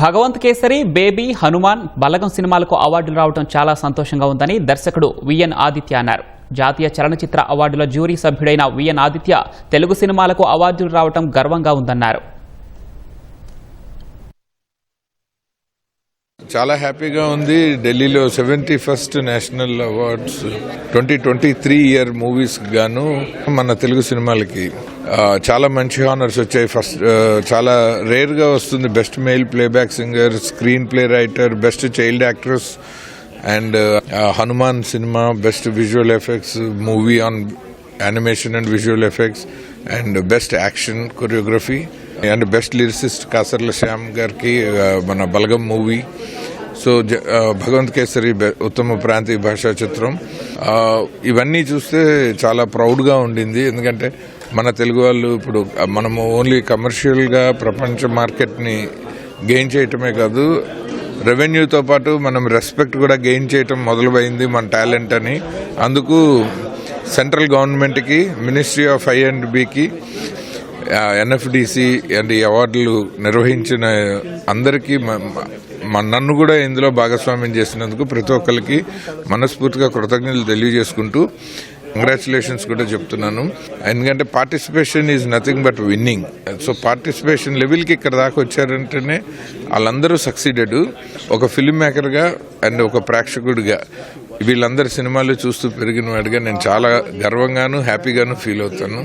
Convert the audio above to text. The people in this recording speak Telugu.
భగవంత్ కేసరి బేబీ హనుమాన్ బలగం సినిమాలకు అవార్డులు రావడం చాలా సంతోషంగా ఉందని దర్శకుడు విఎన్ ఆదిత్య అన్నారు. జాతీయ చలనచిత్ర అవార్డుల జ్యూరీ సభ్యుడైన విఎన్ ఆదిత్య తెలుగు సినిమాలకు అవార్డులు రావడం గర్వంగా ఉందన్నారు. చాలా హ్యాపీగా ఉంది. ఢిల్లీలో seventy first national awards twenty twenty three year movies గాను మన తెలుగు సినిమాలకి చాలా మంచి హానర్స్ వచ్చాయి. ఫస్ట్ చాలా రేర్గా వస్తుంది. Best male playback singer screenplay writer best child actress and Hanuman cinema best visual effects movie on animation and visual effects and best action choreography and best lyricist Kasarla Shyam గారికి మన బలగం మూవీ సో జ- భగవంత్ కేసరి ఉత్తమ ప్రాంతీయ భాషా చిత్రం. ఇవన్నీ చూస్తే చాలా ప్రౌడ్గా ఉండింది. ఎందుకంటే మన తెలుగు వాళ్ళు ఇప్పుడు మనము ఓన్లీ కమర్షియల్గా ప్రపంచ మార్కెట్ని గెయిన్ చేయటమే కాదు రెవెన్యూతో పాటు మనం రెస్పెక్ట్ కూడా గెయిన్ చేయటం మొదలుపోయింది మన టాలెంట్ అని. అందుకు సెంట్రల్ గవర్నమెంట్కి మినిస్ట్రీ ఆఫ్ ఐ అండ్ బికి ఎన్ఎఫ్డిసి అండ్ ఈ అవార్డులు నిర్వహించిన అందరికీ నన్ను కూడా ఇందులో భాగస్వామ్యం చేసినందుకు ప్రతి ఒక్కరికి మనస్ఫూర్తిగా కృతజ్ఞతలు తెలియజేసుకుంటూ కంగ్రాచులేషన్స్ కూడా చెప్తున్నాను. ఎందుకంటే participation is nothing but winning so participation లెవెల్కి ఇక్కడ దాకా వచ్చారంటేనే వాళ్ళందరూ సక్సీడెడ్ ఒక ఫిల్మ్ మేకర్గా అండ్ ఒక ప్రేక్షకుడిగా వీళ్ళందరి సినిమాలు చూస్తూ పెరిగిన వాడిగా నేను చాలా గర్వంగాను హ్యాపీగాను ఫీల్ అవుతాను.